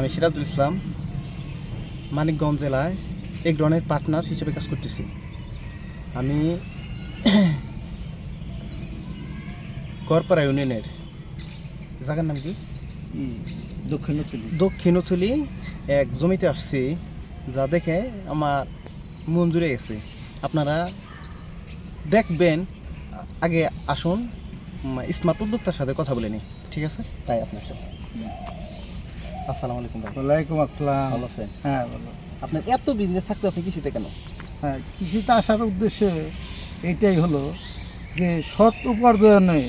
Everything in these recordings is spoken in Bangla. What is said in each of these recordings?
আমি সিরাজুল ইসলাম মানিকগঞ্জ জেলায় এক ধরনের পার্টনার হিসেবে কাজ করতেছি। আমি করপাড়া ইউনিয়নের জায়গার নাম কি? দক্ষিণ চলি দক্ষিণচুলি এক জমিতে আসছি যা দেখে আমার মন জুড়ে গেছে। আপনারা দেখবেন আগে আসুন স্মার্ট উদ্যোক্তার সাথে কথা বলে নিই। ঠিক আছে? তাই আপনার সাথে। আসসালামু আলাইকুম ভাই। ওয়ালাইকুম আসসালাম। ভালো আছেন? হ্যাঁ বলো আপনার এত বিজনেস থাকতে আপনি কৃষিতে কেন? হ্যাঁ কৃষিতে আসার উদ্দেশ্য এইটাই হলো যে সৎ উপার্জনে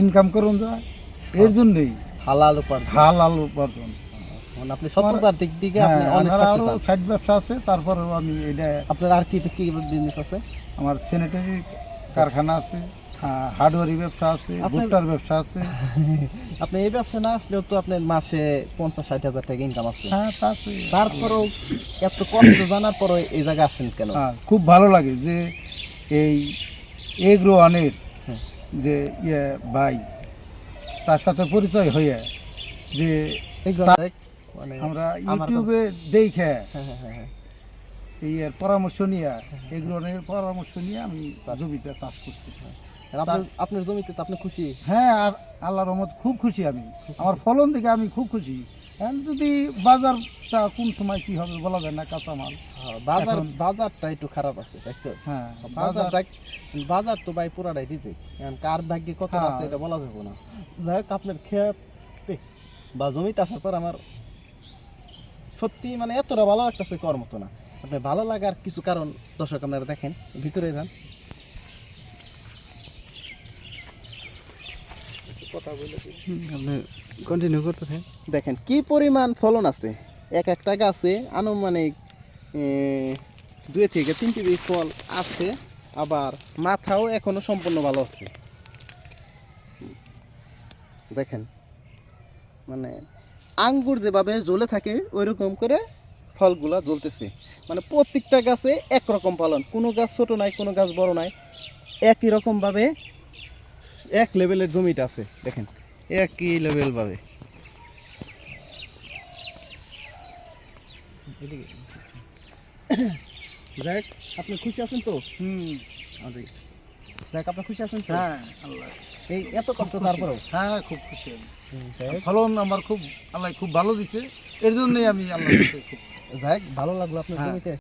ইনকাম করুন যায় এর জন্যই হালাল উপার্জন। হালাল উপার্জন। মানে আপনি সততার দিক দিকে আপনি হ্যাঁ, সাইড ব্যবসা আছে তারপরেও আমি এটা আপনার আর কি কি বিজনেস আছে? আমার স্যানিটারি কারখানা আছে। হার্ডওয়ারি ব্যবসা আছে ভুট্টার ব্যবসা আছে। আপনি এই ব্যবসা না আসলেও তো আপনার মাসে পঞ্চাশ ষাট হাজার টাকা ইনকাম আছে। হ্যাঁ তা আছে। তারপরেও এত কষ্ট জানার এই জায়গায় আসেন কেন? হ্যাঁ, খুব ভালো লাগে যে এই এগ্রো ওয়ানের হ্যাঁ। যে ইয়ে ভাই তার সাথে পরিচয় হয়ে যে মানে আমরা ইউটিউবে দেখে হ্যাঁ, হ্যাঁ, হ্যাঁ, হ্যাঁ। এই পরামর্শ নিয়ে এগ্রো ওয়ানের পরামর্শ নিয়ে আমি জমিটা চাষ করছি। আপনার জমিতে তো আপনি খুশি? হ্যাঁ আর আল্লাহ রহমত খুব খুশি আমি। আমার ফলন দেখে আমি খুব খুশি। যদি বাজারটা কোন সময় কি হবে বলা যায় না কাঁচামাল। হ্যাঁ, বাজার বাজারটা একটু খারাপ আছে হ্যাঁ বাজার বাজার তো ভাই পুরাটাই দিতে কার ভাগ্যে কত হ্যাঁ। আছে এটা বলা যাবে না। যাই হোক আপনার খেতে বা জমিতে আসার পর আমার সত্যি মানে এতটা ভালো লাগতেছে কর মতো না। আপনার ভালো লাগার কিছু কারণ দর্শক আপনারা দেখেন ভিতরে যান। কথা বলে আপনি কন্টিনিউ করতে থাকেন। দেখেন কি পরিমাণ ফলন আছে? এক একটা গাছে আনুমানিক দুই থেকে তিন কেজি ফল আছে আবার মাথাও এখনও সম্পূর্ণ ভালো আছে। দেখেন মানে আঙ্গুর যেভাবে জ্বলে থাকে ওই রকম করে ফলগুলা জ্বলতেছে। মানে প্রত্যেকটা গাছে একরকম ফলন। কোনো গাছ ছোট নাই কোনো গাছ বড় নাই। একই রকমভাবে এক লেভেলের জমিটা আছে দেখেন। একই লেভেল ভাবে। যাক আপনি খুশি আছেন তো? হুম। যাক আপনি খুশি আছেন তো? হ্যাঁ আল্লাহ। এই এত কষ্ট তারপরেও? হ্যাঁ খুব খুশি আমি। ফলন আমার খুব আল্লাহ খুব ভালো দিছে। এর জন্যই আমি আল্লাহ খুব যাক ভালো লাগল আপনার হ্যাঁ। জমিতে।